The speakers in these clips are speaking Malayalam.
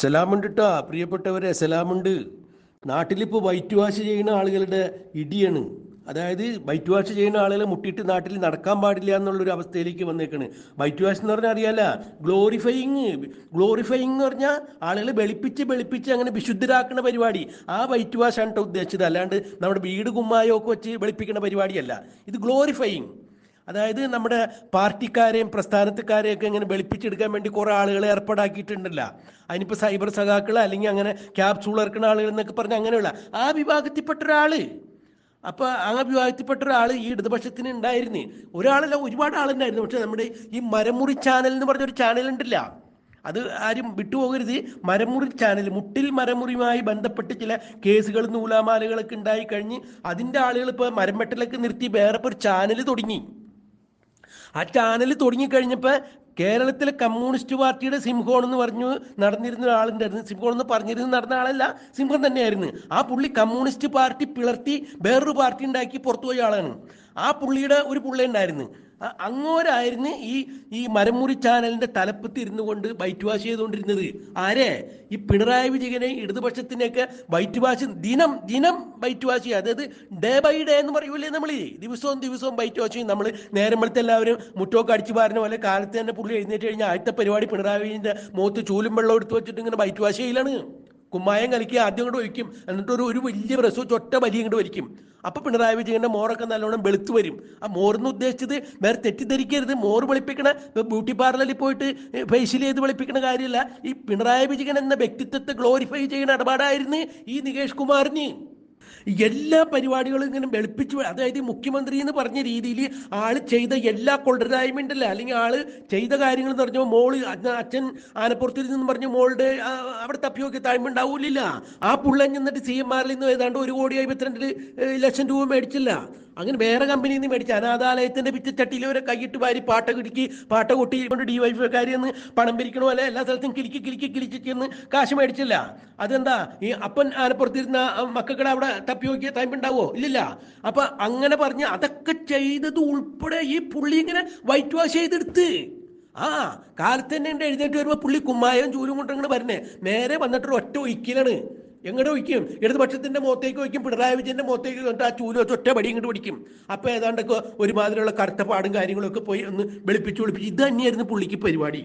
സലാമുണ്ട് കേട്ടോ പ്രിയപ്പെട്ടവരെ സലാമുണ്ട്. നാട്ടിലിപ്പോൾ വൈറ്റ് വാഷ് ചെയ്യുന്ന ആളുകളുടെ ഇടിയാണ്. അതായത് വൈറ്റ് വാഷ് ചെയ്യുന്ന ആളുകളെ മുട്ടിയിട്ട് നാട്ടിൽ നടക്കാൻ പാടില്ല എന്നുള്ളൊരു അവസ്ഥയിലേക്ക് വന്നേക്കാണ്. വൈറ്റ് വാഷ് എന്ന് പറഞ്ഞാൽ അറിയാല്ല ഗ്ലോറിഫയിങ് ഗ്ലോറിഫയിങ് എന്ന് പറഞ്ഞാൽ ആളുകളെ വെളുപ്പിച്ച് വെളുപ്പിച്ച് അങ്ങനെ വിശുദ്ധരാക്കുന്ന പരിപാടി. ആ വൈറ്റ് വാഷ് ആണ് ഉദ്ദേശിച്ചത്. അല്ലാണ്ട് നമ്മുടെ വീട് കുമ്മായമൊക്കെ വെച്ച് വെളുപ്പിക്കുന്ന പരിപാടിയല്ല. ഇത് ഗ്ലോറിഫയിങ് അതായത് നമ്മുടെ പാർട്ടിക്കാരെയും പ്രസ്ഥാനത്തുകാരെയും ഒക്കെ ഇങ്ങനെ വെളുപ്പിച്ചെടുക്കാൻ വേണ്ടി കുറേ ആളുകളെ ഏർപ്പാടാക്കിയിട്ടുണ്ടല്ല. അതിനിപ്പോൾ സൈബർ സഖാക്കൾ അല്ലെങ്കിൽ അങ്ങനെ ക്യാപ്സൂൾ ഇറക്കുന്ന ആളുകൾ എന്നൊക്കെ പറഞ്ഞ് അങ്ങനെയുള്ള ആ വിഭാഗത്തിൽപ്പെട്ട ഒരാൾ അപ്പോൾ ആ വിഭാഗത്തിൽപ്പെട്ട ഒരാൾ ഈ ഇടതുപക്ഷത്തിന് ഉണ്ടായിരുന്നു. ഒരാളല്ല ഒരുപാട് ആളുണ്ടായിരുന്നു. പക്ഷെ നമ്മുടെ ഈ മരമുറി ചാനൽ എന്ന് പറഞ്ഞൊരു ചാനൽ ഉണ്ടല്ല. അത് ആരും വിട്ടുപോകരുത്. മരമുറി ചാനൽ മുട്ടിൽ മരമുറിയുമായി ബന്ധപ്പെട്ട് ചില കേസുകൾ നൂലാമാലകളൊക്കെ ഉണ്ടായി കഴിഞ്ഞ് അതിന്റെ ആളുകൾ ഇപ്പോൾ മരം വെട്ടലൊക്കെ നിർത്തി വേറെ ഇപ്പോൾ ഒരു ചാനൽ തുടങ്ങി. ആ ചാനൽ തുടങ്ങിക്കഴിഞ്ഞപ്പോൾ കേരളത്തിലെ കമ്മ്യൂണിസ്റ്റ് പാർട്ടിയുടെ സിംഹോൺ എന്ന് പറഞ്ഞു നടന്നിരുന്ന ഒരാളുണ്ടായിരുന്നു. സിംഹോൺ എന്ന് പറഞ്ഞിരുന്ന നടന്ന ആളല്ല സിംഹം തന്നെയായിരുന്നു. ആ പുള്ളി കമ്മ്യൂണിസ്റ്റ് പാർട്ടി പിളർത്തി വേറൊരു പാർട്ടി ഉണ്ടാക്കി പുറത്തുപോയ ആളാണ്. ആ പുള്ളിയുടെ ഒരു പുള്ളി ഉണ്ടായിരുന്നു. അങ്ങോരായിരുന്നു ഈ ഈ മരമുറി ചാനലിന്റെ തലപ്പത്ത് ഇരുന്നു കൊണ്ട് ബൈറ്റ് വാഷ് ചെയ്തുകൊണ്ടിരുന്നത്. ആരെ? ഈ പിണറായി വിജയനെ ഇടതുപക്ഷത്തിനെയൊക്കെ ബൈറ്റ് വാഷ് ദിനം ദിനം ബൈറ്റ് വാഷ് ചെയ്യുക. അതായത് ഡേ ബൈ ഡേ എന്ന് പറയൂലേ നമ്മൾ ദിവസവും ദിവസവും ബൈറ്റ് വാഷ് ചെയ്യും. നമ്മൾ നേരം വെളുത്ത് എല്ലാവരും മുറ്റമൊക്കെ അടിച്ചു പാരുന്ന പോലെ കാലത്ത് തന്നെ പുള്ളി എഴുന്നേറ്റ് കഴിഞ്ഞാൽ ആദ്യത്തെ പരിപാടി പിണറായി വിജയന്റെ മുഖത്ത് ചൂലും വെള്ളം എടുത്തു വെച്ചിട്ട് ഇങ്ങനെ ബൈറ്റ് വാഷ് ചെയ്യലാണ്. കുമ്മായം കളിക്കുക ആദ്യം ഇങ്ങോട്ട് ഒഴിക്കും. എന്നിട്ട് ഒരു വലിയ പ്രസവ ചൊറ്റ വലിയ ഇങ്ങോട്ട് വലിക്കും. അപ്പൊ പിണറായി വിജയന്റെ മോറൊക്കെ നല്ലോണം വെളുത്തു വരും. ആ മോറെന്ന് ഉദ്ദേശിച്ചത് വേറെ തെറ്റിദ്ധരിക്കരുത്. മോറ് വെളുപ്പിക്കണ ബ്യൂട്ടി പാർലറിൽ പോയിട്ട് ഫേഷ്യൽ ചെയ്ത് വെളുപ്പിക്കണ കാര്യമില്ല. ഈ പിണറായി വിജയൻ എന്ന വ്യക്തിത്വത്തെ ഗ്ലോറിഫൈ ചെയ്യുന്ന ഇടപാടായിരുന്നു ഈ നികേഷ് കുമാറിന്. എല്ലാ പരിപാടികളും ഇങ്ങനെ വെളുപ്പിച്ച് അതായത് മുഖ്യമന്ത്രി എന്ന് പറഞ്ഞ രീതിയിൽ ആൾ ചെയ്ത എല്ലാ കൊള്ളരായ്മ ഉണ്ടല്ലോ? അല്ലെങ്കിൽ ആൾ ചെയ്ത കാര്യങ്ങൾ എന്ന് പറഞ്ഞാൽ മോൾ അച്ഛൻ- ആനപ്പുറത്തിൽ നിന്ന് പറഞ്ഞ മോളുടെ അവിടെ തപ്പി നോക്കി താഴ്മ ഉണ്ടാവൂലില്ല. ആ പുള്ളൻ ചെന്നിട്ട് സി എം ആറിൽ നിന്ന് ഏതാണ്ട് ഒരു കോടി അമ്പത്തിരണ്ട് ലക്ഷം രൂപ മേടിച്ചില്ല. അങ്ങനെ വേറെ കമ്പനിയിൽ നിന്ന് മേടിച്ച അനാഥാലയത്തിന്റെ പിച്ചച്ചട്ടിയിൽ ഒരു കൈയിട്ട് വാരി പാട്ട കിടുക്കി പാട്ട കൊട്ടി കൊണ്ട് ഡി വൈഫ് കാര്യമെന്ന് പണം പിരിക്കണ പോലെ എല്ലാ സ്ഥലത്തും കിലിക്കി കിലിക്കി കിലിക്കി ചെന്ന് കാശ് മേടിച്ചില്ല. അതെന്താ? ഈ അപ്പൻ ആനപ്പുറത്തിരുന്ന മക്കളുടെ അവിടെ തപ്പി നോക്കിയ ഉണ്ടാവോ ഇല്ലില്ല. അപ്പൊ അങ്ങനെ പറഞ്ഞ് അതൊക്കെ ചെയ്തത് ഉൾപ്പെടെ ഈ പുള്ളി ഇങ്ങനെ വൈറ്റ് വാഷ് ചെയ്തെടുത്ത്. ആ കാലത്ത് തന്നെ എഴുന്നേറ്റ് വരുമ്പോൾ പുള്ളി കുമ്മായം ചൂലും കൊണ്ടങ്ങനെ വരണേ. നേരെ വന്നിട്ടൊരു ഒറ്റ ഒഴിക്കലാണ് എങ്ങോട്ട് വയ്ക്കും ഇടതുപക്ഷത്തിന്റെ മുഖത്തേക്ക് വയ്ക്കും പിണറായി വിജയന്റെ മുഖത്തേക്ക് എന്നിട്ട് ആ ചൂൽ വെച്ച് ഒറ്റ പടി ഇങ്ങോട്ട് പിടിക്കും. അപ്പൊ ഏതാണ്ടൊക്കെ ഒരുമാതിരിയുള്ള കറുത്ത പാടും കാര്യങ്ങളൊക്കെ പോയി ഒന്ന് വെളുപ്പിച്ച് വെളുപ്പിച്ച് ഇത് തന്നെയായിരുന്നു പുള്ളിക്ക് പരിപാടി.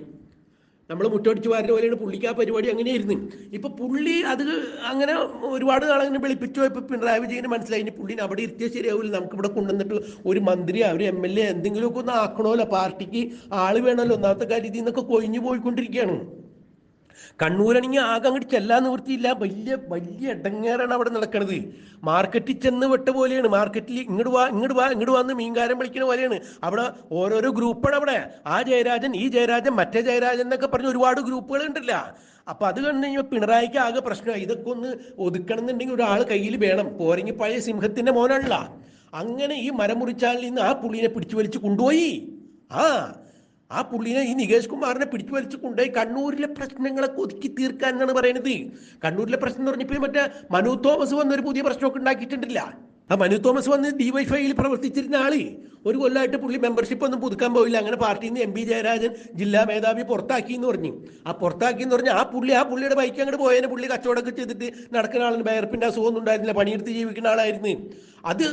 നമ്മൾ മുട്ടടിച്ച് വാരുന്ന പോലെയാണ് പുള്ളിക്ക് ആ പരിപാടി അങ്ങനെയായിരുന്നു. ഇപ്പൊ പുള്ളി അത് അങ്ങനെ ഒരുപാട് നാളങ്ങനെ വെളുപ്പിച്ചു ഇപ്പൊ പിണറായി വിജയന് മനസ്സിലായി. ഇനി പുള്ളിനെ അവിടെ ഇരുത്തിയാൽ ശരിയാവില്ല നമുക്ക് ഇവിടെ കൊണ്ടുവന്നിട്ട് ഒരു മന്ത്രി ഒരു എം എൽ എ എന്തെങ്കിലുമൊക്കെ ഒന്ന് ആക്കണമല്ലോ. പാർട്ടിക്ക് ആൾ വേണമല്ലോ. ഒന്നാമത്തെ കാര്യം ഇതിൽ നിന്നൊക്കെ കൊഴിഞ്ഞു പോയിക്കൊണ്ടിരിക്കുകയാണ്. കണ്ണൂരാണെങ്കിൽ ആകെ അങ്ങോട്ട് ചെല്ലാൻ നിവൃത്തിയില്ല. വലിയ വലിയ ഇടങ്ങേറാണ് അവിടെ നടക്കണത്. മാർക്കറ്റിൽ ചെന്ന് വിട്ട പോലെയാണ്. മാർക്കറ്റിൽ ഇങ്ങോട്ട് വാ ഇങ്ങോട്ട് വാ ഇങ്ങോട്ട് വന്ന് മീൻകാരം വിളിക്കുന്ന പോലെയാണ്. അവിടെ ഓരോരോ ഗ്രൂപ്പാണ് അവിടെ. ആ ജയരാജൻ ഈ ജയരാജൻ മറ്റേ ജയരാജൻ എന്നൊക്കെ പറഞ്ഞ് ഒരുപാട് ഗ്രൂപ്പുകൾ ഉണ്ടല്ല. അപ്പൊ അത് കണ്ടു കഴിഞ്ഞാൽ പിണറായിക്ക് ആകെ പ്രശ്നമായി. ഇതൊക്കെ ഒന്ന് ഒതുക്കണം എന്നുണ്ടെങ്കിൽ ഒരാൾ കയ്യിൽ വേണം. പോരെങ്കിൽ പഴയ സിംഹത്തിന്റെ മോനാണല്ല. അങ്ങനെ ഈ മരമുറിച്ചാലിൽ നിന്ന് ആ പുള്ളിനെ പിടിച്ചു വലിച്ച് കൊണ്ടുപോയി. ആ ആ പുള്ളിനെ ഈ നികേഷ് കുമാറിനെ പിടിച്ചു വലിച്ചു കൊണ്ടുപോയി കണ്ണൂരിലെ പ്രശ്നങ്ങളെ ഒതുക്കി തീർക്കാൻ എന്നാണ് പറയുന്നത്. കണ്ണൂരിലെ പ്രശ്നം എന്ന് പറഞ്ഞപ്പോൾ മറ്റേ മനു തോമസ് വന്നൊരു പുതിയ പ്രശ്നമൊക്കെ ഉണ്ടാക്കിയിട്ടുണ്ടില്ല. ആ മനു തോമസ് വന്ന് ഡിവൈഫൈയിൽ പ്രവർത്തിച്ചിരുന്ന ആൾ. ഒരു കൊല്ലമായിട്ട് പുള്ളി മെമ്പർഷിപ്പ് ഒന്നും പുതുക്കാൻ പോയില്ല. അങ്ങനെ പാർട്ടിയിൽ നിന്ന് എം പി ജയരാജൻ ജില്ലാ മേധാവി പുറത്താക്കി എന്ന് പറഞ്ഞു. ആ പുറത്താക്കി എന്ന് പറഞ്ഞാൽ ആ പുള്ളി ആ പുള്ളിയുടെ ബൈക്ക് അങ്ങോട്ട് പോയതിന് പുള്ളി കച്ചവടമൊക്കെ ചെയ്തിട്ട് നടക്കുന്ന ആളിന് വേർപ്പിന്റെ അസുഖമൊന്നും ഉണ്ടായിരുന്നില്ല. പണിയെടുത്ത് ജീവിക്കുന്ന ആളായിരുന്നു. അത്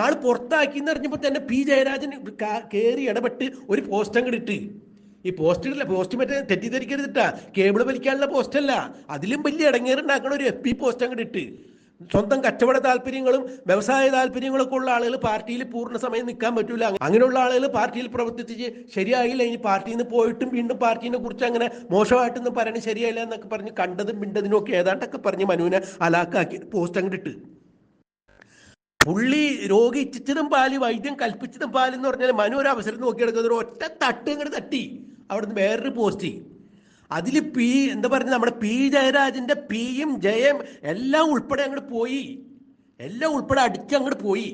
ആൾ പുറത്താക്കി എന്ന് പറഞ്ഞപ്പോൾ തന്നെ പി ജയരാജൻ കയറി ഇടപെട്ട് ഒരു പോസ്റ്റ് അങ്ങോട്ട് ഇട്ട്. ഈ പോസ്റ്റ് ഇല്ല പോസ്റ്റ് മറ്റേ തെറ്റിദ്ധരിക്കരുതിട്ടാ കേബിൾ വലിക്കാനുള്ള പോസ്റ്റല്ല അതിലും വലിയ ഇടങ്ങേറുണ്ടാക്കണ ഒരു എഫ് പി പോസ്റ്റ് അങ്ങോട്ട് ഇട്ട്. സ്വന്തം കച്ചവട താല്പര്യങ്ങളും വ്യവസായ താല്പര്യങ്ങളൊക്കെ ഉള്ള ആളുകൾ പാർട്ടിയിൽ പൂർണ സമയം നിൽക്കാൻ പറ്റൂല. അങ്ങനെയുള്ള ആളുകൾ പാർട്ടിയിൽ പ്രവർത്തിച്ച് ശരിയായില്ല. ഇനി പാർട്ടിയിൽ നിന്ന് പോയിട്ടും വീണ്ടും പാർട്ടിനെ കുറിച്ച് അങ്ങനെ മോശമായിട്ടൊന്നും പറയണ ശരിയായില്ല എന്നൊക്കെ പറഞ്ഞ് കണ്ടതും മിണ്ടതിനും ഒക്കെ ഏതാണ്ടൊക്കെ പറഞ്ഞ് മനുവിനെ അലാക്കാക്കി പോസ്റ്റ് അങ്ങോട്ട് ഇട്ട് പുള്ളി രോഗി ഇച്ഛിച്ചതും പാൽ വൈദ്യം കൽപ്പിച്ചതും പാൽ എന്ന് പറഞ്ഞാൽ മനു ഒരു അവസരം നോക്കിയെടുക്കുന്ന ഒറ്റ തട്ട് ഇങ്ങോട്ട് തട്ടി. അവിടുന്ന് വേറൊരു പോസ്റ്റ് അതിൽ പി എന്താ പറയുക നമ്മുടെ പി ജയരാജന്റെ പിയും ജയം എല്ലാം ഉൾപ്പെടെ അങ്ങോട്ട് പോയി. എല്ലാം ഉൾപ്പെടെ അടിച്ച് അങ്ങോട്ട് പോയി.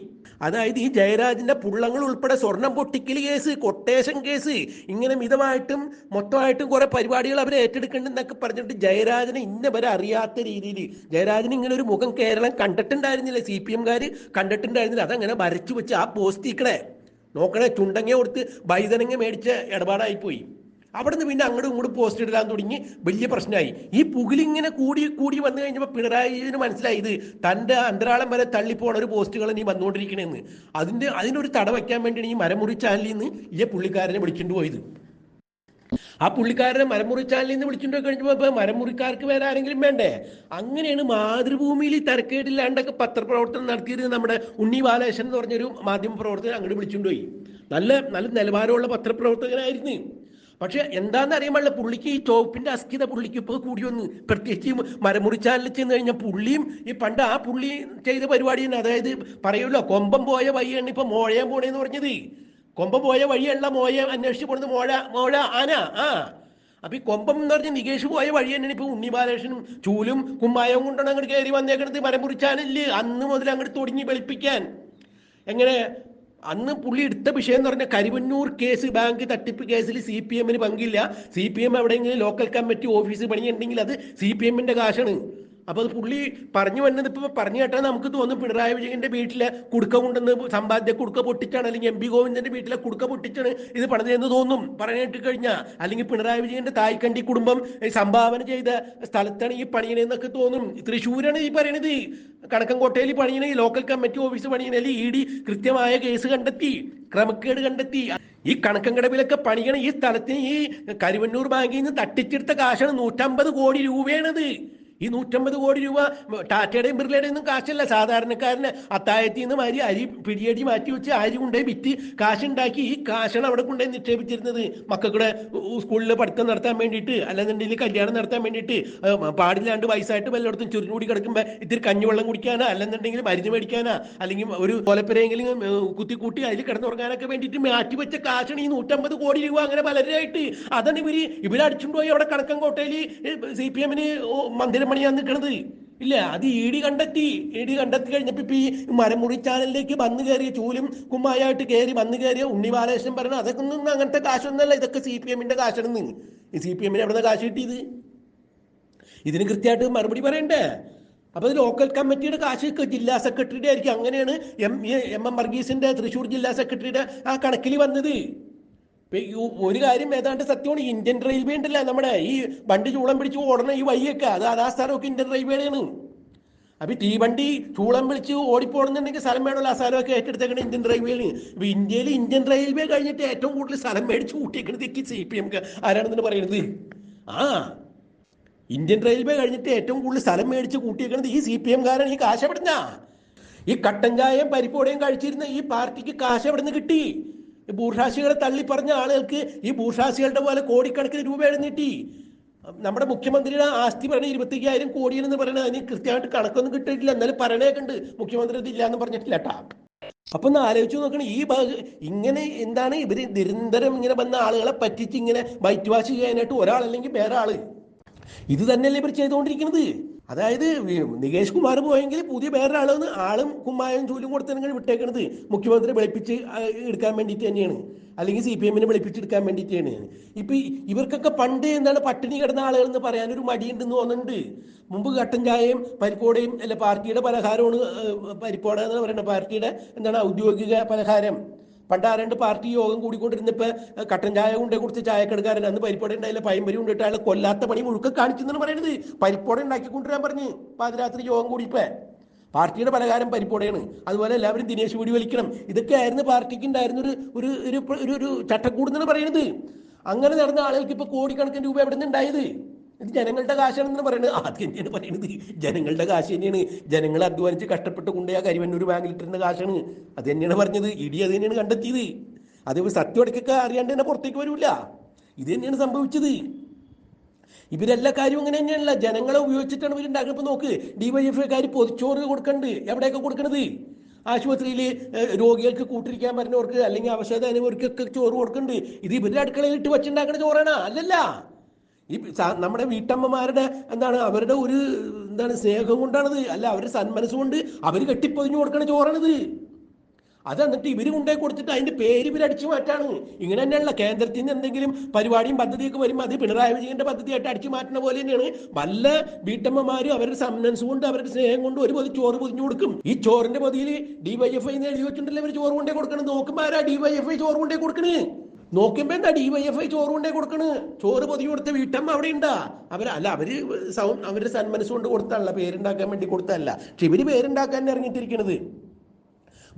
അതായത് ഈ ജയരാജന്റെ പുള്ളങ്ങൾ ഉൾപ്പെടെ സ്വർണം പൊട്ടിക്കൽ കേസ് കൊട്ടേഷൻ കേസ് ഇങ്ങനെ മിതമായിട്ടും മൊത്തമായിട്ടും കുറെ പരിപാടികൾ അവർ ഏറ്റെടുക്കണ്ടെന്നൊക്കെ പറഞ്ഞിട്ട് ജയരാജനെ ഇന്ന വരെ അറിയാത്ത രീതിയിൽ ജയരാജന് ഇങ്ങനെ ഒരു മുഖം കേരളം കണ്ടിട്ടുണ്ടായിരുന്നില്ല സി പി എംകാർ കണ്ടിട്ടുണ്ടായിരുന്നില്ല. അതങ്ങനെ വരച്ചു വെച്ച് ആ പോസ്റ്റ് ഇക്കണേ നോക്കണേ ചുണ്ടങ്ങ കൊടുത്ത് വൈതനങ്ങ മേടിച്ച ഇടപാടായി പോയി അവിടെ നിന്ന് പിന്നെ അങ്ങോട്ടും ഇങ്ങോട്ട് പോസ്റ്റ് ഇടാൻ തുടങ്ങി. വലിയ പ്രശ്നമായി. ഈ പുകിലിങ്ങനെ കൂടി കൂടി വന്നു കഴിഞ്ഞപ്പോൾ പിണറായി വിജയന് മനസ്സിലായി ഇത് തന്റെ അന്തരാളം വരെ തള്ളിപ്പോണ ഒരു പോസ്റ്റുകൾ നീ വന്നുകൊണ്ടിരിക്കണേന്ന്. അതിന്റെ അതിനൊരു തട വയ്ക്കാൻ വേണ്ടിയാണ് ഈ മരമുറി ചാനലിൽ നിന്ന് ഈ പുള്ളിക്കാരനെ വിളിച്ചുകൊണ്ട് പോയത്. ആ പുള്ളിക്കാരനെ മരമുറി ചാനലിൽ നിന്ന് വിളിച്ചുകൊണ്ട് കഴിഞ്ഞപ്പോൾ ഇപ്പൊ മരമുറിക്കാർക്ക് വേറെ ആരെങ്കിലും വേണ്ടേ? അങ്ങനെയാണ് മാതൃഭൂമിയിൽ തരക്കേടില്ലാണ്ടൊക്കെ പത്രപ്രവർത്തനം നടത്തിയത് നമ്മുടെ ഉണ്ണി ബാലേശ്വരൻ എന്ന് പറഞ്ഞൊരു മാധ്യമ പ്രവർത്തകൻ അങ്ങോട്ട് വിളിച്ചുകൊണ്ട് പോയി. നല്ല നല്ല നിലവാരമുള്ള പത്രപ്രവർത്തകനായിരുന്നു. പക്ഷെ എന്താണെന്ന് അറിയാൻ പാടില്ല. പുള്ളിക്ക് ഈ ചോപ്പിന്റെ അസ്ഥിത പുള്ളിക്ക് ഇപ്പോൾ കൂടി ഒന്ന് പ്രത്യേകിച്ച് മരമുറി ചെന്ന് കഴിഞ്ഞാൽ പുള്ളിയും ഈ പണ്ട് ആ പുള്ളി ചെയ്ത പരിപാടി തന്നെ അതായത് പറയുമല്ലോ കൊമ്പം പോയ വഴിയാണ് ഇപ്പൊ മോഴയാൻ പോണേന്ന് പറഞ്ഞത്. കൊമ്പം പോയ വഴിയല്ല മോയ അന്വേഷിച്ച് പോണത് മോഴ മോഴ ആന ആ. അപ്പൊ ഈ കൊമ്പം എന്ന് പറഞ്ഞ നികേഷ് പോയ വഴി തന്നെയാണ് ഇപ്പൊ ഉണ്ണി ബാലകൃഷ്ണനും ചൂലും കുമ്മായവും കൊണ്ടാണ് അങ്ങോട്ട് കയറി വന്നേക്കണത് മരമുറി ചാനലിൽ അന്ന് മുതൽ അങ്ങോട്ട് തുടങ്ങി വെളുപ്പിക്കാൻ. എങ്ങനെ അന്ന് പുള്ളി എടുത്ത വിഷയം എന്ന് പറഞ്ഞാൽ കരുവന്നൂർ കേസ് ബാങ്ക് തട്ടിപ്പ് കേസിൽ സി പി എമ്മിന് പങ്കില്ല. സി പി എം എവിടെയെങ്കിലും ലോക്കൽ കമ്മിറ്റി ഓഫീസ് പണിയുണ്ടെങ്കിൽ അത് സി പി എമ്മിന്റെ കാശാണ്. അപ്പൊ അത് പുള്ളി പറഞ്ഞു വന്നത് ഇപ്പൊ പറഞ്ഞു കേട്ടാൽ നമുക്ക് തോന്നും പിണറായി വിജയന്റെ വീട്ടിലെ കുടുക്ക കൊണ്ടുവന്ന് സമ്പാദ്യ കുടുക്ക പൊട്ടിച്ചാണ് അല്ലെങ്കിൽ എം പി ഗോവിന്ദന്റെ വീട്ടിലെ കുടുക്ക പൊട്ടിച്ചാണ് ഇത് പണിതെന്ന് തോന്നും. പറഞ്ഞു കഴിഞ്ഞാൽ അല്ലെങ്കിൽ പിണറായി വിജയന്റെ തായ്ക്കണ്ടി കുടുംബം സംഭാവന ചെയ്ത സ്ഥലത്താണ് ഈ പണിയണെന്നൊക്കെ തോന്നും. തൃശ്ശൂരാണ് ഈ പറയണത്. കണക്കൻകോട്ടയിൽ പണിയണ ലോക്കൽ കമ്മിറ്റി ഓഫീസ് പണിയണതിൽ ഇ ഡി കൃത്യമായ കേസ് കണ്ടെത്തി ക്രമക്കേട് കണ്ടെത്തി. ഈ കണക്കൻകടവിലൊക്കെ പണിയണ ഈ സ്ഥലത്തിന് ഈ കരുവന്നൂർ ബാങ്കിൽ നിന്ന് തട്ടിച്ചെടുത്ത കാശാണ് നൂറ്റമ്പത് കോടി രൂപയാണത്. ഈ നൂറ്റമ്പത് കോടി രൂപ ടാറ്റയുടെയും ബിർലയുടെയും ഒന്നും കാശല്ല. സാധാരണക്കാരന് അത്തായത്തിൽ നിന്ന് മാരി അരി പിടിയടി മാറ്റി വെച്ച് അരി കൊണ്ടുപോയി വിറ്റ് കാശുണ്ടാക്കി ഈ കാശാണ് അവിടെ കൊണ്ടുപോയി നിക്ഷേപിച്ചിരുന്നത്. മക്കളുടെ സ്കൂളിൽ പഠിത്തം നടത്താൻ വേണ്ടിയിട്ട് അല്ലെന്നുണ്ടെങ്കിൽ കല്യാണം നടത്താൻ വേണ്ടിയിട്ട് പാടില്ലാണ്ട് വയസ്സായിട്ട് വല്ലയിടത്തും ചുരുങ്ങൂടി കിടക്കുമ്പോൾ ഇത്തിരി കഞ്ഞിവെള്ളം കുടിക്കാനാ അല്ലെന്നുണ്ടെങ്കിൽ മരുന്ന് മേടിക്കാനാ അല്ലെങ്കിൽ ഒരു കൊലപ്പരെങ്കിലും ഏഹ്, കുത്തിക്കൂട്ടി അതിൽ കിടന്നുറങ്ങാനൊക്കെ വേണ്ടിയിട്ട് മാറ്റി വെച്ച കാശാണ് ഈ നൂറ്റമ്പത് കോടി രൂപ അങ്ങനെ പലരായിട്ട് അതാണ് ഇവർ ഇവരടിച്ചുകൊണ്ട് പോയി അവിടെ കണക്കൻ കോട്ടയിൽ സി പി എമ്മിന് മന്ദിരം പണിയാൻ നിൽക്കണത് ഇല്ല അത് ഇ ഡി കണ്ടെത്തി. ഇ ഡി കണ്ടെത്തി കഴിഞ്ഞപ്പോ ഇപ്പൊ ഈ മരമുറി ചാനലിലേക്ക് വന്നു കയറിയ ചൂലും കുമ്മായായിട്ട് കയറി വന്നു കയറിയ ഉണ്ണി ബാലകൃഷ്ണൻ പറഞ്ഞു അതൊക്കെ ഒന്നും അങ്ങനത്തെ കാശൊന്നല്ല ഇതൊക്കെ സി പി എമ്മിന്റെ കാശാണെന്ന് ഈ സി പി എമ്മിന് എവിടെ കാശ് കിട്ടിയത്? ഇതിന് കൃത്യമായിട്ട് മറുപടി പറയണ്ടേ? അപ്പൊ ലോക്കൽ കമ്മിറ്റിയുടെ കാശ് ജില്ലാ സെക്രട്ടറിയുടെ ആയിരിക്കും. അങ്ങനെയാണ് എം എം എം വർഗീസിന്റെ തൃശ്ശൂർ ജില്ലാ സെക്രട്ടറിയുടെ ആ കണക്കിൽ വന്നത്. ഒരു കാര്യം ഏതാണ്ട് സത്യമാണ്. ഇന്ത്യൻ റെയിൽവേ ഉണ്ടല്ല നമ്മുടെ ഈ വണ്ടി ചൂളം പിടിച്ച് ഓടണ ഈ വഴിയൊക്കെ? അത് അതാ സ്ഥലമൊക്കെ ഇന്ത്യൻ റെയിൽവേയുടെയാണ് അപ്പൊ ഈ തീവണ്ടി ചൂളം പിടിച്ച് ഓടിപ്പോണെന്നുണ്ടെങ്കിൽ സ്ഥലം വേണമല്ലോ. ആ സ്ഥലമൊക്കെ ഏറ്റെടുത്തേക്കണ ഇന്ത്യൻ റെയിൽവേയിൽ ഇപ്പൊ ഇന്ത്യയിൽ ഇന്ത്യൻ റെയിൽവേ കഴിഞ്ഞിട്ട് ഏറ്റവും കൂടുതൽ സ്ഥലം മേടിച്ച് കൂട്ടിയേക്കണത് സി പി എം ആരാണെന്ന് പറയുന്നത് ആ ഇന്ത്യൻ റെയിൽവേ കഴിഞ്ഞിട്ട് ഏറ്റവും കൂടുതൽ സ്ഥലം മേടിച്ച് കൂട്ടിയേക്കണത് ഈ സി പി എംകാരാണ് ഈ കാശ് എവിടുന്ന? ഈ കട്ടൻ ചായയും പരിപ്പോടയും കഴിച്ചിരുന്ന ഈ പാർട്ടിക്ക് കാശ് എവിടുന്ന് കിട്ടി? ഭൂഷാസികളെ തള്ളി പറഞ്ഞ ആളുകൾക്ക് ഈ ഭൂഷാസികളുടെ പോലെ കോടിക്കണക്കിന് രൂപ എഴുന്നേറ്റി നമ്മുടെ മുഖ്യമന്ത്രിയുടെ ആസ്തി പറഞ്ഞ ഇരുപത്തിയ്യായിരം എന്ന് പറയുന്നത് അതിന് കൃത്യമായിട്ട് കണക്കൊന്നും കിട്ടിയിട്ടില്ല. എന്നാലും പറയണേക്കുണ്ട് മുഖ്യമന്ത്രി ഇതില്ല എന്ന് പറഞ്ഞിട്ടില്ല കേട്ടാ അപ്പൊ ഒന്ന് ആലോചിച്ച് നോക്കണം ഈ ഇങ്ങനെ എന്താണ് ഇവർ നിരന്തരം ഇങ്ങനെ വന്ന ആളുകളെ പറ്റിച്ച് ഇങ്ങനെ വൈറ്റ് വാഷ് ചെയ്യാനായിട്ട് ഒരാളല്ലെങ്കിൽ വേറെ ആൾ. ഇത് തന്നെയല്ലേ ഇവർ ചെയ്തുകൊണ്ടിരിക്കുന്നത്? അതായത് നികേഷ് കുമാർ പോയെങ്കിൽ പുതിയ വേറെ ആളെന്ന് ആളും കുമ്മായും ചൂലും കൊടുത്തതിനാണ് വിട്ടേക്കണത് മുഖ്യമന്ത്രി വിളിപ്പിച്ച് എടുക്കാൻ വേണ്ടിയിട്ട് തന്നെയാണ്. അല്ലെങ്കിൽ സി പി എമ്മിനെ വെളുപ്പിച്ചെടുക്കാൻ തന്നെയാണ്. ഇപ്പൊ ഇവർക്കൊക്കെ പണ്ട് എന്താണ് പട്ടിണി കിടന്ന ആളുകൾ എന്ന് പറയാൻ ഒരു മടിയുണ്ടെന്ന് തോന്നുന്നുണ്ട്. മുമ്പ് കട്ടൻ ചായയും പരിപ്പോടയും അല്ല പാർട്ടിയുടെ പലഹാരമാണ് പരിപ്പോട എന്ന് പറയുന്നത് പാർട്ടിയുടെ എന്താണ് ഔദ്യോഗിക പലഹാരം. പണ്ട് ആ രണ്ട് പാർട്ടി യോഗം കൂടിക്കൊണ്ടിരുന്നപ്പോ ഏഹ്, കട്ടൻ ചായ കൊണ്ടേ കൊടുത്ത് ചായക്കെടുക്കാരൻ അന്ന് പരിപ്പോടെ ഉണ്ടായില്ല പയമ്പരി കൊണ്ടിട്ട് അയാൾ കൊല്ലാത്ത പണി മുഴുക്ക കാണിച്ചെന്നാണ് പറയുന്നത് ഉണ്ടാക്കി കൊണ്ടുവരാൻ പറഞ്ഞ് പാതിരാത്രി യോഗം കൂടിപ്പേ പാർട്ടിയുടെ പലകാരം പരിപ്പോടെയാണ് അതുപോലെ എല്ലാവരും ദിനേശ് വീടി വലിക്കണം ഇതൊക്കെ ആയിരുന്നു പാർട്ടിക്ക് ഉണ്ടായിരുന്ന ഒരു ഒരു ഒരു ഒരു ചട്ടക്കൂടെന്നാണ് പറയുന്നത് അങ്ങനെ നടന്ന ആളുകൾക്ക് ഇപ്പൊ കോടിക്കണക്കിന് രൂപ എവിടെ നിന്നുണ്ടായത് ഇത് ജനങ്ങളുടെ കാശാണെന്ന് പറയുന്നത് ആദ്യം തന്നെയാണ് പറയുന്നത് ജനങ്ങളുടെ കാശ് തന്നെയാണ്. ജനങ്ങൾ അധ്വാനിച്ച് കഷ്ടപ്പെട്ട് കൊണ്ടുപോയി ആ കരിവന്നൂർ ബാങ്കിലിട്ടിരുന്ന കാശാണ്. അത് തന്നെയാണ് പറഞ്ഞത്. ഇടി അത് തന്നെയാണ് കണ്ടെത്തിയത്. അത് സത്യം അടക്കൊക്കെ അറിയാണ്ട് തന്നെ പുറത്തേക്ക് വരില്ല ഇത് തന്നെയാണ് സംഭവിച്ചത്. ഇവരെല്ലാ കാര്യവും അങ്ങനെ തന്നെയാണല്ല. ജനങ്ങളെ ഉപയോഗിച്ചിട്ടാണ് ഇവർ ഉണ്ടാക്കുന്നത് വൈ നോക്ക് ഡിവൈഎഫ്ഐക്കാർ പൊതിച്ചോറ് കൊടുക്കണ്ട്. എവിടെയൊക്കെ കൊടുക്കണത്? ആശുപത്രിയിൽ രോഗികൾക്ക് കൂട്ടിരിക്കാൻ പറഞ്ഞവർക്ക് അല്ലെങ്കിൽ അവശത അനുവർക്കൊക്കെ ചോറ് കൊടുക്കുന്നുണ്ട് ഇത് ഇവരുടെ അടുക്കളയിൽ ഇട്ട് വെച്ചുണ്ടാക്കുന്ന ചോറാണ്. അല്ലല്ല. ഈ നമ്മുടെ വീട്ടമ്മമാരുടെ എന്താണ് അവരുടെ ഒരു എന്താണ് സ്നേഹം കൊണ്ടാണത്. അല്ല അവരുടെ സന്മനസ്സുകൊണ്ട് അവർ കെട്ടിപ്പൊതിഞ്ഞു കൊടുക്കണ ചോറാണിത്. അത് എന്നിട്ട് ഇവർ കൊണ്ടേ കൊടുത്തിട്ട് അതിന്റെ പേര് ഇവർ അടിച്ചു മാറ്റാണ്. ഇങ്ങനെ തന്നെയുള്ള കേന്ദ്രത്തിൽ നിന്ന് എന്തെങ്കിലും പരിപാടിയും പദ്ധതിയൊക്കെ വരുമ്പോൾ അത് പിണറായി വിജയന്റെ പദ്ധതിയായിട്ട് അടിച്ചു മാറ്റുന്ന പോലെ തന്നെയാണ്. വല്ല വീട്ടമ്മമാരും അവരുടെ സമ്മൻസ് കൊണ്ട് അവരുടെ സ്നേഹം കൊണ്ട് ഒരു പൊതി ചോറ് പൊതിഞ്ഞു കൊടുക്കും. ഈ ചോറിന്റെ പൊതിയിൽ ഡിവൈഎഫ്ഐ എന്ന് എഴുതി വെച്ചിട്ടുണ്ടല്ലോ ഇവർ ചോറ് കൊണ്ടേ കൊടുക്കണം നോക്കുമ്പോൾ ആരാ ഡിവൈഎഫ്ഐ ചോറ് കൊണ്ടേ കൊടുക്കണേ നോക്കുമ്പോ എന്താ ഡി വൈ എഫ് ഐ ചോറ് കൊണ്ടേ കൊടുക്കണ്? ചോറ് പൊതി കൊടുത്ത വീട്ടമ്മ അവിടെ ഉണ്ടാ അവർ അല്ല അവർ സൗ അവരുടെ സന്മനസ് കൊണ്ട് കൊടുത്തല്ല പേരുണ്ടാക്കാൻ വേണ്ടി കൊടുത്തല്ല പക്ഷെ ഇവർ പേരുണ്ടാക്കാൻ ഇറങ്ങിയിട്ടിരിക്കണത്.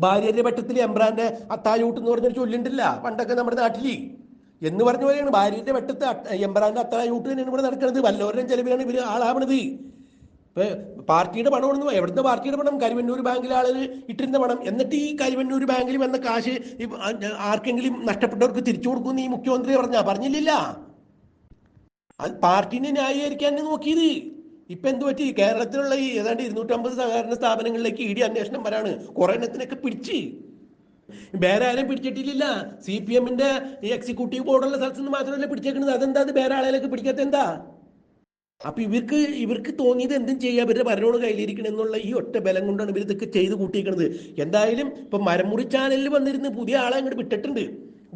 ഭാര്യയുടെ വെട്ടത്തിൽ എംബ്രാന്റെ അത്തായൂട്ട് എന്ന് പറഞ്ഞൊരു ചൊല്ലുണ്ടല്ല പണ്ടൊക്കെ നമ്മുടെ നാട്ടിൽ. എന്ന് പറഞ്ഞ പോലെയാണ് ഭാര്യയുടെ വെട്ടത്ത് എംബ്രാന്റെ അത്തായൂട്ട് തന്നെയാണ് ഇവിടെ നടക്കുന്നത് വല്ലവരുടെയും ചെലവിലാണ് ഇവർ ആളാവണത്. ഇപ്പൊ പാർട്ടിയുടെ പണമാണെന്ന് എവിടുത്തെ പാർട്ടിയുടെ പണം? കരുവന്നൂർ ബാങ്കിലെ ആളുകൾ ഇട്ടിരുന്ന പണം. എന്നിട്ട് ഈ കരുവന്നൂർ ബാങ്കിൽ വന്ന കാശ് ആർക്കെങ്കിലും നഷ്ടപ്പെട്ടവർക്ക് തിരിച്ചു കൊടുക്കുമെന്ന് ഈ മുഖ്യമന്ത്രി പറഞ്ഞാ? പറഞ്ഞില്ലില്ല. അത് പാർട്ടിനെ ന്യായീകരിക്കാൻ നോക്കിയത്. ഇപ്പൊ എന്ത് പറ്റി? കേരളത്തിലുള്ള ഈ ഏതാണ്ട് ഇരുന്നൂറ്റമ്പത് സഹകരണ സ്ഥാപനങ്ങളിലേക്ക് ഇ ഡി അന്വേഷണം വരാണ്. കുറെ എണ്ണത്തിനൊക്കെ പിടിച്ച്. വേറെ ആരെയും പിടിച്ചിട്ടില്ല സി പി എമ്മിന്റെ എക്സിക്യൂട്ടീവ് ബോർഡുള്ള സ്ഥലത്ത് നിന്ന് മാത്രമല്ല പിടിച്ചേക്കുന്നത് അതെന്താ? അത് വേറെ ആളുകളൊക്കെ പിടിക്കാത്ത എന്താ? അപ്പൊ ഇവർക്ക് ഇവർക്ക് തോന്നിയത് എന്തും ചെയ്യാം ഇവരുടെ ഭരണോട് കയ്യിലിരിക്കണം എന്നുള്ള ഈ ഒറ്റ ബലം കൊണ്ടാണ് ഇവർ ഇതൊക്കെ ചെയ്ത് കൂട്ടിയിരിക്കുന്നത് എന്തായാലും ഇപ്പൊ മരമുറി ചാനലിൽ വന്നിരുന്ന് പുതിയ ആളെ അങ്ങോട്ട് വിട്ടിട്ടുണ്ട്.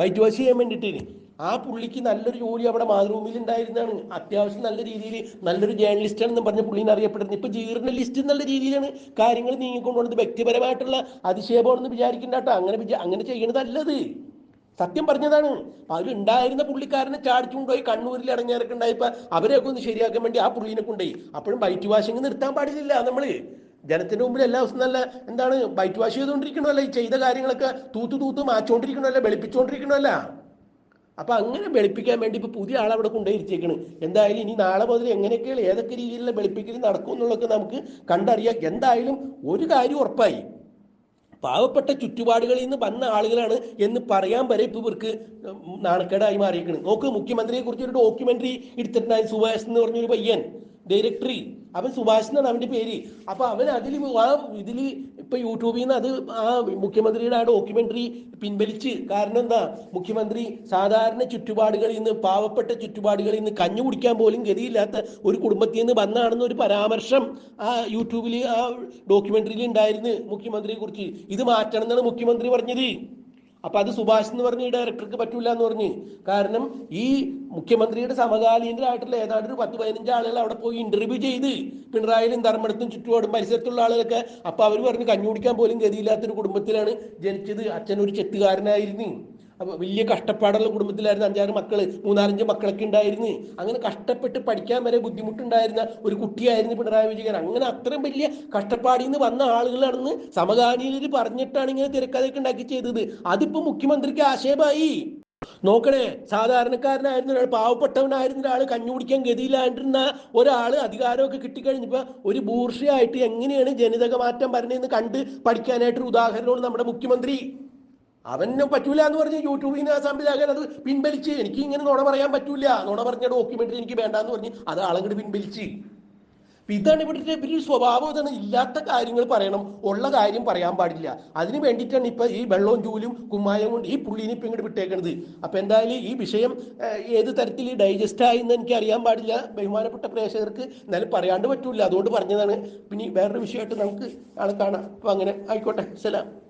വൈറ്റ് വാഷ് ചെയ്യാൻ വേണ്ടിയിട്ട് ആ പുള്ളിക്ക് നല്ലൊരു ജോലി അവിടെ മാതൃഭൂമിയിൽ ഉണ്ടായിരുന്നാണ് അത്യാവശ്യം നല്ല രീതിയിൽ നല്ലൊരു ജേർണലിസ്റ്റ് ആണെന്ന് പറഞ്ഞ പുള്ളിനെ അറിയപ്പെടുന്നത്. ഇപ്പൊ ജേർണലിസ്റ്റ് എന്നുള്ള രീതിയിലാണ് കാര്യങ്ങൾ നീങ്ങിക്കൊണ്ടുപോകുന്നത്. വ്യക്തിപരമായിട്ടുള്ള വിചാരിക്കണ്ട കേട്ടോ. അങ്ങനെ അങ്ങനെ ചെയ്യണതല്ലത്. സത്യം പറഞ്ഞതാണ്. അതിലുണ്ടായിരുന്ന പുള്ളിക്കാരനെ ചാടിച്ചു കൊണ്ടുപോയി കണ്ണൂരിൽ ഇറങ്ങിയവരൊക്കെ ഉണ്ടായപ്പോ അവരെയൊക്കെ ഒന്ന് ശരിയാക്കാൻ വേണ്ടി ആ പുള്ളിനെ കൊണ്ടുപോയി. അപ്പോഴും ബൈറ്റ് വാഷിങ് നിർത്താൻ പാടില്ല നമ്മൾ. ജനത്തിന്റെ മുമ്പിൽ എല്ലാ ദിവസവും നല്ല എന്താണ് ബൈറ്റ് വാഷ് ചെയ്തുകൊണ്ടിരിക്കണമല്ല. ഈ ചെയ്ത കാര്യങ്ങളൊക്കെ തൂത്ത് തൂത്ത് മാച്ചുകൊണ്ടിരിക്കണമല്ല വെളുപ്പിച്ചുകൊണ്ടിരിക്കണമല്ല അപ്പൊ അങ്ങനെ വെളുപ്പിക്കാൻ വേണ്ടി ഇപ്പൊ പുതിയ ആളെ അവിടെ കൊണ്ടുപോയി എന്തായാലും ഇനി നാളെ മുതൽ എങ്ങനെയൊക്കെയാണ് ഏതൊക്കെ രീതിയിലുള്ള വെളുപ്പിക്കൽ നടക്കും എന്നുള്ളതൊക്കെ നമുക്ക് കണ്ടറിയാം. എന്തായാലും ഒരു കാര്യം ഉറപ്പായി. പാവപ്പെട്ട ചുറ്റുപാടുകളിൽ നിന്ന് വന്ന ആളുകളാണ് എന്ന് പറയാൻ വരെ ഇപ്പൊ ഇവർക്ക് നാണക്കേടായി മാറിയിരിക്കുന്നത് നോക്ക് മുഖ്യമന്ത്രിയെ കുറിച്ച് ഒരു ഡോക്യുമെന്ററി എടുത്തിട്ടുണ്ടായി സുഭാഷ് എന്ന് പറഞ്ഞൊരു പയ്യൻ ഡയറക്ടറി അവൻ സുഭാഷ് എന്നാണ് അവന്റെ പേര്. അപ്പൊ അവൻ അതിൽ ആ ഇതിൽ ഇപ്പൊ യൂട്യൂബിൽ നിന്ന് അത് ആ മുഖ്യമന്ത്രിയുടെ ആ ഡോക്യുമെന്ററി പിൻവലിച്ച് കാരണം എന്താ? മുഖ്യമന്ത്രി സാധാരണ ചുറ്റുപാടുകളിൽ നിന്ന് പാവപ്പെട്ട ചുറ്റുപാടുകളിൽ നിന്ന് കഞ്ഞു കുടിക്കാൻ പോലും ഗതിയില്ലാത്ത ഒരു കുടുംബത്തിൽ നിന്ന് വന്നാണെന്ന് ഒരു പരാമർശം ആ യൂട്യൂബിൽ ആ ഡോക്യുമെന്ററിയിൽ ഉണ്ടായിരുന്നു മുഖ്യമന്ത്രിയെ കുറിച്ച്. ഇത് മാറ്റണം എന്നാണ് മുഖ്യമന്ത്രി പറഞ്ഞത്. അപ്പൊ അത് സുഭാഷ് എന്ന് പറഞ്ഞ ഈ ഡയറക്ടർക്ക് പറ്റൂല എന്ന് പറഞ്ഞ്. കാരണം ഈ മുഖ്യമന്ത്രിയുടെ സമകാലീനരായിട്ടുള്ള ഏതാണ്ട് ഒരു പത്ത് പതിനഞ്ച് ആളുകൾ അവിടെ പോയി ഇന്റർവ്യൂ ചെയ്ത് പിണറായിലും ധർമ്മടത്തും ചുറ്റുപാടും പരിസരത്തുള്ള ആളുകളൊക്കെ അപ്പൊ അവർ പറഞ്ഞു കഞ്ഞുടിക്കാൻ പോലും ഗതിയില്ലാത്തൊരു കുടുംബത്തിലാണ് ജനിച്ചത്. അച്ഛൻ ഒരു ചെത്തുകാരനായിരുന്നു. വലിയ കഷ്ടപ്പാടുള്ള കുടുംബത്തിലായിരുന്നു അഞ്ചാറ് മക്കൾ മൂന്നാലഞ്ച് മക്കളൊക്കെ ഉണ്ടായിരുന്നു. അങ്ങനെ കഷ്ടപ്പെട്ട് പഠിക്കാൻ വരെ ബുദ്ധിമുട്ടുണ്ടായിരുന്ന ഒരു കുട്ടിയായിരുന്നു പിണറായി വിജയൻ. അങ്ങനെ അത്രയും വലിയ കഷ്ടപ്പാടിൽ നിന്ന് വന്ന ആളുകളാണെന്ന് സമകാലീനർ പറഞ്ഞിട്ടാണ് ഇങ്ങനെ തിരക്കഥയൊക്കെ ഉണ്ടാക്കി ചെയ്തത്. അതിപ്പോ മുഖ്യമന്ത്രിക്ക് ആശയമായി നോക്കണേ സാധാരണക്കാരനായിരുന്ന ഒരാൾ പാവപ്പെട്ടവനായിരുന്ന ഒരാൾ കഞ്ഞു കുടിക്കാൻ ഗതിയിലാണ്ടിരുന്ന ഒരാൾ അധികാരമൊക്കെ കിട്ടിക്കഴിഞ്ഞപ്പോ ഒരു ബൂർഷയായിട്ട് എങ്ങനെയാണ് ജനിതക മാറ്റം വരണേന്ന് കണ്ട് പഠിക്കാനായിട്ടൊരു ഉദാഹരണമാണ് നമ്മുടെ മുഖ്യമന്ത്രി. അവന് പറ്റൂല എന്ന് പറഞ്ഞ് ആ സംവിധായകൻ അത് പിൻവലിച്ച് എനിക്ക് ഇങ്ങനെ നുണ പറയാൻ പറ്റൂല നുണ പറഞ്ഞ ഡോക്യുമെന്ററി എനിക്ക് വേണ്ട എന്ന് പറഞ്ഞ് അത് ആളങ്ങോട്ട് പിൻവലിച്ച്. ഇതാണ് ഇവിടുത്തെ ഇവർ സ്വഭാവം ഇതാണ്. ഇല്ലാത്ത കാര്യങ്ങൾ പറയണം. ഉള്ള കാര്യം പറയാൻ പാടില്ല. അതിന് വേണ്ടിയിട്ടാണ് ഇപ്പൊ ഈ വെള്ളവും ജൂലും കുമ്മായം കൊണ്ട് ഈ പുള്ളിനെ ഇപ്പൊ ഇങ്ങോട്ട് വിട്ടേക്കണത്. അപ്പൊ എന്തായാലും ഈ വിഷയം ഏത് തരത്തിൽ ഡൈജസ്റ്റ് ആയി എന്ന് എനിക്ക് അറിയാൻ പാടില്ല ബഹുമാനപ്പെട്ട പ്രേക്ഷകർക്ക്. എന്നാലും പറയാണ്ട് പറ്റൂല അതുകൊണ്ട് പറഞ്ഞതാണ്. പിന്നെ വേറൊരു വിഷയമായിട്ട് നമുക്ക് ആളെ കാണാം. അപ്പൊ അങ്ങനെ ആയിക്കോട്ടെ. സലാം.